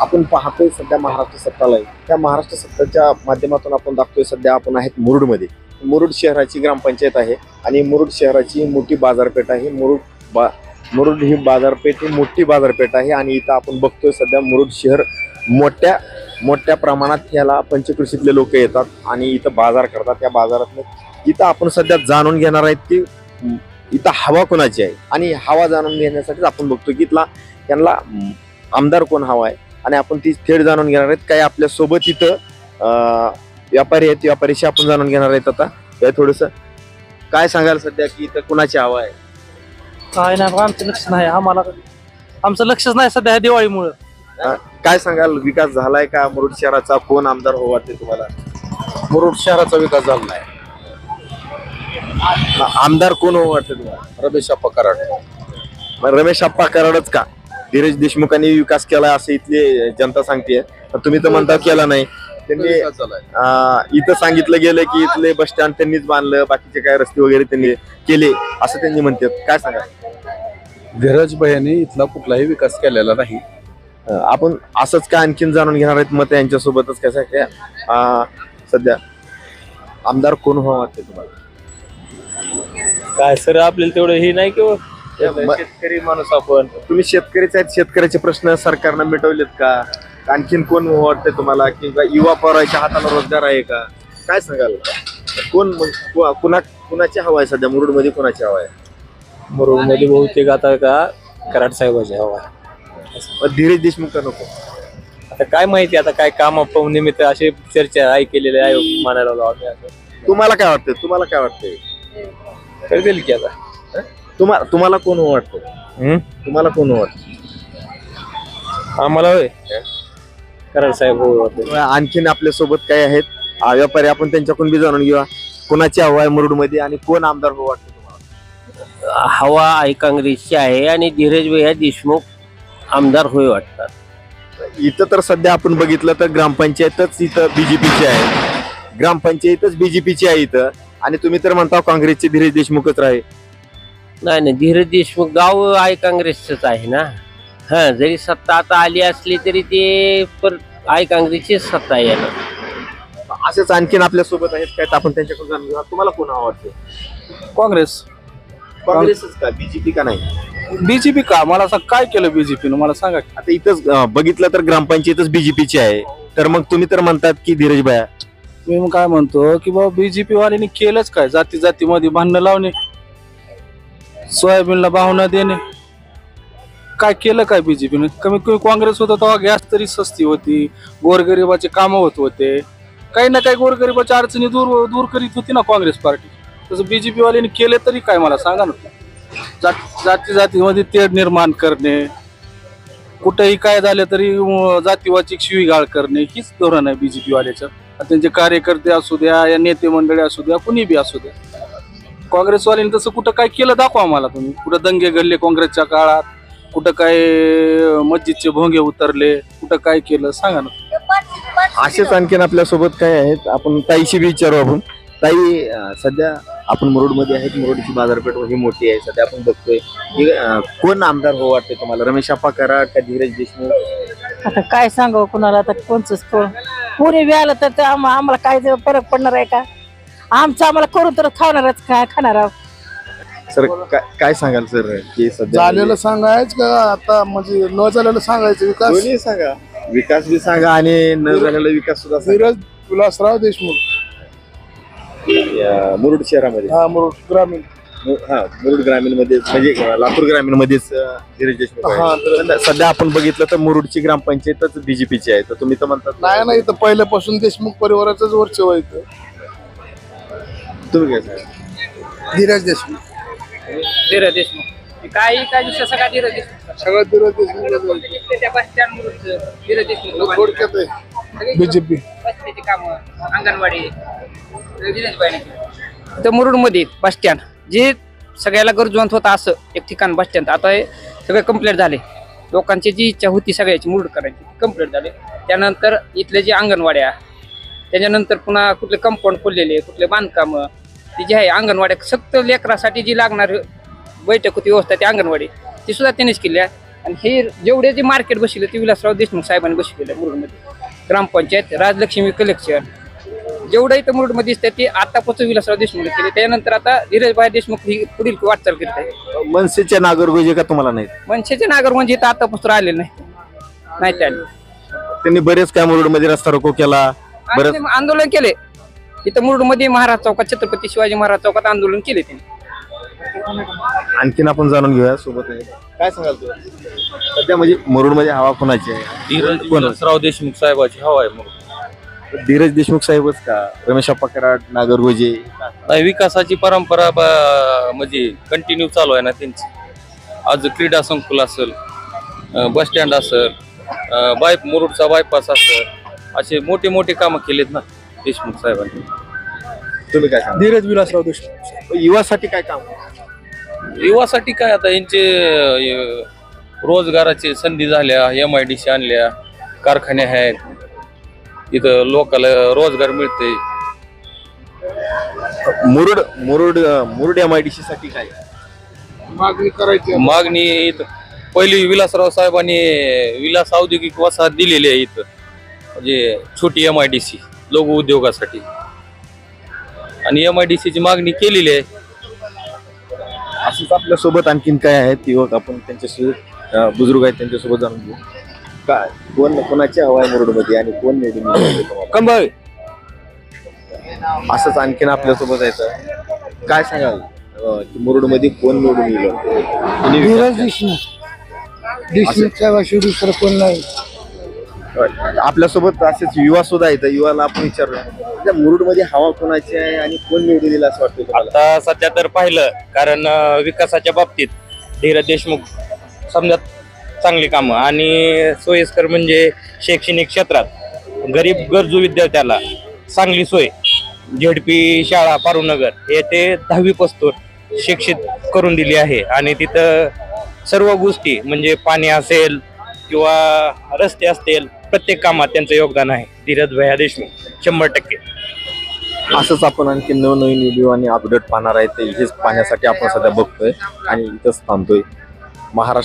आपण पाहतोय सध्या महाराष्ट्र सत्ताला आहे. त्या महाराष्ट्र सत्ताच्या माध्यमातून आपण दाखतोय सध्या आपण आहेत मुरुडमध्ये. मुरुड शहराची ग्रामपंचायत आहे आणि मुरुड शहराची मोठी बाजारपेठ आहे. मुरुड बा मुरुड ही बाजारपेठ ही मोठी बाजारपेठ आहे आणि इथं आपण बघतोय सध्या मुरुड शहर मोठ्या मोठ्या प्रमाणात ह्याला पंचकृषीतले लोक येतात आणि इथं बाजार करतात. त्या बाजारात इथं आपण सध्या जाणून घेणार आहेत की इथं हवा कोणाची आहे आणि हवा जाणून घेण्यासाठीच आपण बघतो की इथला त्यांना आमदार कोण हवा आहे? आणि आपण ती थेट जाणून घेणार आहेत. काय आपल्यासोबत इथं व्यापारी आहेत व्यापारीशी आपण जाणून घेणार आहेत आता. काय थोडस काय सांगाल सध्या की इथं कुणाची हवा आहे? काय नाही बघा, आमचं लक्ष नाही. आम्हाला आमचं लक्षच नाही सध्या ह्या दिवाळीमुळं. काय सांगाल? विकास झालाय का? मुरुड शहराचा कोण आमदार हो वाटते तुम्हाला? मुरुड शहराचा विकास झाला नाही. आमदार कोण हो वाटते तुम्हाला? रमेश अप्पा कराड. मग रमेश अप्पा कराडच का? धीरज देशमुखांनी विकास केलाय असं इथली जनता सांगते तुम्ही तर म्हणता केला नाही. त्यांनी इथं सांगितलं गेलं की इथले बस स्टँड त्यांनीच बांधलं बाकीचे काय रस्ते वगैरे त्यांनी केले असं त्यांनी म्हणतात. काय सांगा? धीरज भैयाने इथला कुठलाही विकास केलेला नाही. आपण असंच काय आणखीन जाणून घेणार आहेत मत यांच्या सोबतच कसं आहे? काय सध्या आमदार कोण व्हावं वाटते तुम्हाला? काय सर आपल्याला तेवढं हे नाही किंवा म- शेतकरी माणूस आपण. तुम्ही शेतकरीच आहेत शेतकऱ्याचे प्रश्न सरकारनं मिटवलेत का? आणखीन कोण वाटतंय तुम्हाला? किंवा युवा पोराच्या हाताला रोजगार आहे का? काय सांगाल? कोण मग कु- कुणा कुणाची हवा आहे सध्या? मुरुडमध्ये कुणाची हवा आहे? मुरुडमध्ये बहुतेक आता का कराड साहेबाची हवा मग धीरज देशमुख का नको? आता काय माहिती आता काय काम निमित्त असे चर्चा आहे केलेले आहे मानायला लावलं आम्ही असं तुम्हाला काय वाटतंय? तुम्हाला काय वाटतंय? कळतील की आता. तुम्हाला तुम्हाला कोण वाटतं तुम्हाला कोण वाटतं आम्हाला होय. कराड साहेब हो वाटतं. आणखीन आपल्यासोबत काय आहेत? व्यापारी आपण त्यांच्याकडून बी जाणून घेऊया. कोणाची हवा आहे मुरुडमध्ये आणि कोण आमदार हो वाटतं तुम्हाला? हवा आहे काँग्रेसची आहे आणि धीरज भैया देशमुख आमदार होय वाटतात. इथं तर सध्या आपण बघितलं तर ग्रामपंचायतच इथं बीजेपीची आहे. ग्रामपंचायतच बीजेपीची आहे इथं. आणि तुम्ही तर म्हणता काँग्रेसचे धीरज देशमुखच राहे नाही नाही धीरज देशमुख गाव आहे काँग्रेसच आहे ना? हा जरी सत्ता आता आली असली तरी ते पर आहे काँग्रेसची सत्ता आहे ना असेच आणखीन आपल्यासोबत आहेत काय तर आपण त्यांच्याकडून जाणून घेऊया. तुम्हाला कोण आवडते? काँग्रेस. काँग्रेसच का बीजेपी का नाही? बीजेपी का? मला असं काय केलं बीजेपीनं मला सांगा की. आता इथंच अं, बघितलं तर ग्रामपंचायतच बीजेपीची आहे. तर मग तुम्ही तर म्हणतात की धीरज भाया. मी मग काय म्हणतो की बाबा बीजेपी वाल्यांनी केलंच काय? जाती जातीमध्ये भांडणं लावणे. सोयाबीनला भावना देणे. काय केलं काय बीजेपीने कमीत कमी काँग्रेस होतं तेव्हा गॅस तरी सस्ती होती गोरगरिबाचे कामं होत होते. काही ना काही गोरगरिबाच्या अडचणी दूर दूर करीत होती ना काँग्रेस पार्टी. तसं बीजेपीवाल्याने केले तरी काय मला सांगा ना. जात जाती जातीमध्ये तेढ निर्माण करणे कुठेही काय झालं तरी जातीवाची शिवीगाळ करणे हीच धोरण आहे बीजेपीवाल्याचं त्यांचे कार्यकर्ते असू द्या या नेते मंडळी असू द्या कुणी बी असू द्या. काँग्रेसवाल्यांनी तसं कुठं काय केलं दाखवा मला तुम्ही. कुठं दंगे घडले काँग्रेसच्या काळात कुठं काय मस्जिदचे भोंगे उतरले कुठं काय केलं सांगा ना. असेच आणखीन आपल्यासोबत काय आहेत? आपण ताईशी बी विचारू आपण. ताई अं, सध्या आपण मुरुडमध्ये आहेत. मुरुडची बाजारपेठ ही मोठी आहे. सध्या आपण बघतोय की, अं, कोण आमदार हो वाटते तुम्हाला? रमेश अप्पा कराड का धीरज देशमुख? आता काय सांगावं कुणाला? आता कोणचंच कोण पुणे बी आलं तर ते आम्हाला काय ते फरक पडणार आहे का? आमचं आम्हाला करून तर खाणारच काय खाणार आहोत. सर काय- काय सांगाल सर की सध्या? झालेलं सांगायच का? आता म्हणजे न झालेलं सांगायचं विकास? दोन्ही सांगा. विकास बी सांगा आणि न झालेला विकास सुद्धा सांगा. धीरज विलासराव देशमुख. या मुरुड शहरामध्ये. हा मुरुड ग्रामीण. मु- हा मुरुड ग्रामीणमध्ये म्हणजे अं, लातूर ग्रामीण मध्येच अं, धीरज देशमुख आहे. हा, सध्या आपण बघितलं तर मुरुडची ग्रामपंचायतच बीजेपीची आहे. तर तुम्ही तर म्हणतात नाही नाही तर पहिल्यापासून देशमुख परिवाराचंच वरचे व्हायचं तुम्ही काय सांगा? धीरज देशमुख. धीरज देशमुख. काही काय विषय सगळा धीरज देशमुख. सगळं धीरज देशमुख त्या बस स्टँड मुरुडचं धीरज देशमुख थोडक्यात आहे. बीजेपी कामं अंगणवाडी केली. तर मुरुडमध्ये बस स्टँड जे सगळ्याला गरजवंत होता असं एक ठिकाण बस स्टँड आता हे सगळे कंप्लीट झाले. लोकांची जी इच्छा होती सगळ्याची मुरुड करायची कंप्लीट झाले. त्यानंतर इथले जे अंगणवाड्या त्याच्यानंतर पुन्हा कुठले कंपाऊंड खोललेले कुठले बांधकामं. ती जी आहे अंगणवाड्या सक्त लेकरासाठी जी लागणार बैठक होती व्यवस्था ती अंगणवाडी ती सुद्धा त्यांनीच केली आहे. आणि हे जेवढे जे मार्केट बसले ते विलासराव देशमुख साहेबांनी बसलेलं आहे मुरुडमध्ये. ग्रामपंचायत राजलक्ष्मी कलेक्शन जेवढं इथं मुरुडमध्ये दिसतं ते आतापासून विलासराव देशमुख केले. त्यानंतर आता धीरजभाई देशमुख ही पुढील वाटचाल करीत आहे मनसेचे नागरगोजे का तुम्हाला नाहीत? मनसेचे नागर म्हणजे इथं आतापासून आलेले नाही. नाही त्यांनी बरेच काय मुरुडमध्ये रस्ता रोको केला. आणि आंदोलन केले. इथं मुरुडमध्ये महाराज चौकात छत्रपती शिवाजी महाराज चौकात आंदोलन केले त्यांनी. आणखीन आपण जाणून घेऊया सोबत. आहे. काय सांगाल तू सध्या म्हणजे मुरुडमध्ये हवा कोणाची आहे? धीरज? विलासराव देशमुख साहेबाची हवा आहे मग धीरज देशमुख साहेबच का? रमेश अप्पा कराड नागरगोजे नाही विकासाची परंपरा ब- म्हणजे कंटिन्यू चालू आहे ना त्यांची. आज क्रीडा संकुल असेल बस स्टँड असेल बाय मुरुडचा बायपास असेल असे मोठे मोठे कामं केलेत ना देशमुख साहेबांनी. तुम्ही काय सांगा धीरज विलासराव देशमुख युवासाठी काय काम? युवासाठी काय आता यांचे अं, रोजगाराची संधी झाल्या एम आय डी सी आणल्या कारखाने आहेत. इथं लोकांना रोजगार मिळते Murud Murud Murud M I D C साठी काय? मागणी करायची मागणी इथं पहिली विलासराव साहेबांनी विलास औद्योगिक वसाहत दिलेली आहे इथं. म्हणजे छोटी एम आय डी सी लघु उद्योगासाठी. आणि एम आय डी सीची मागणी केलेली आहे. असंच आपल्यासोबत आणखीन काय आहेत युवक आपण त्यांच्याशी अं, बुजुर्ग आहेत त्यांच्यासोबत जाणून घेऊ. काय? कोण कोणाची हवा आहे मुरुडमध्ये आणि कोण निवडून येईल तुम्हाला? कंबाळ! असंच आणखीन आपल्यासोबत यायचं काय सांगाल? अं, की मुरुडमध्ये कोण निवडून येईल? कोणी देशमुख देशमुख साहेबाशिवाय दुसरं कोण नाही? आपल्यासोबत असेच युवा सुद्धा आहेत. युवाला आपण विचारलं म्हणजे मुरुडमध्ये हवा कोणाची आहे आणि कोण निवडून असं वाटतं आता सध्या तर पाहिलं कारण विकासाच्या बाबतीत धीरज देशमुख समजा चांगली कामं. आणि सोयीस्कर म्हणजे शैक्षणिक क्षेत्रात गरीब गरजू विद्यार्थ्याला चांगली सोय. झेडपी शाळा पारुनगर येथे दहावी पस्तूर शिक्षित करून दिली आहे. आणि तिथं सर्व गोष्टी म्हणजे पाणी असेल किंवा रस्ते असतील प्रत्येक कामात त्यांचं योगदान आहे. धीरज भैया देशमुख शंभर टक्के. असंच आपण आणखी नवनवीन व्हिडिओ आणि अपडेट पाहणार आहे ते. हेच पाहण्यासाठी आपण सध्या बघतोय आणि इथंच थांबतोय. महाराष्ट्र